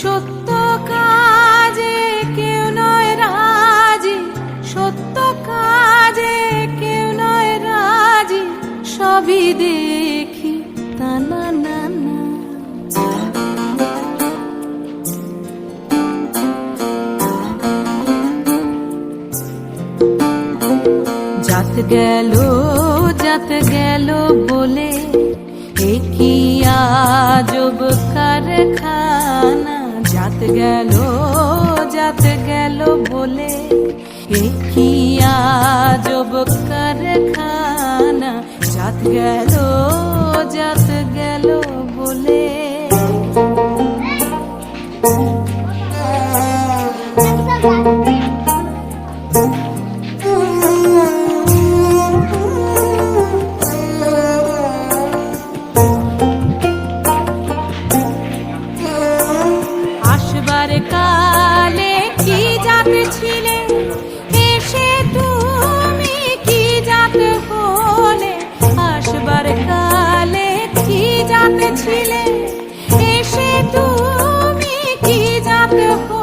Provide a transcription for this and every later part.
সত্য কাজে কেউ নয় রাজি, সত্য কাজে কেউ নয় রাজি, সবই দেখি তা না না জাত গেল জাত গেল বলে একই আজব কা গেল যাত গেল বলে। কি আজব কারখানা? যাত গেল যাত গেল আসবার কালে কি জাত ছিলে? এসে তুমি কি জাত হলে? আসবার কালে কি ছিলে? এসে তুমি কি জাত হলে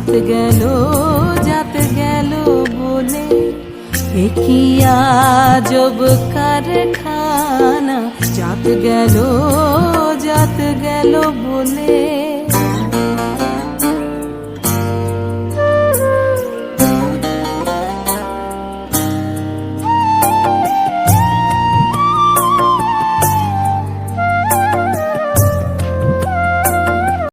যাত গেল যাত গেল বলে কি আজব কারখানা? যাত গেল যাত গেল বলে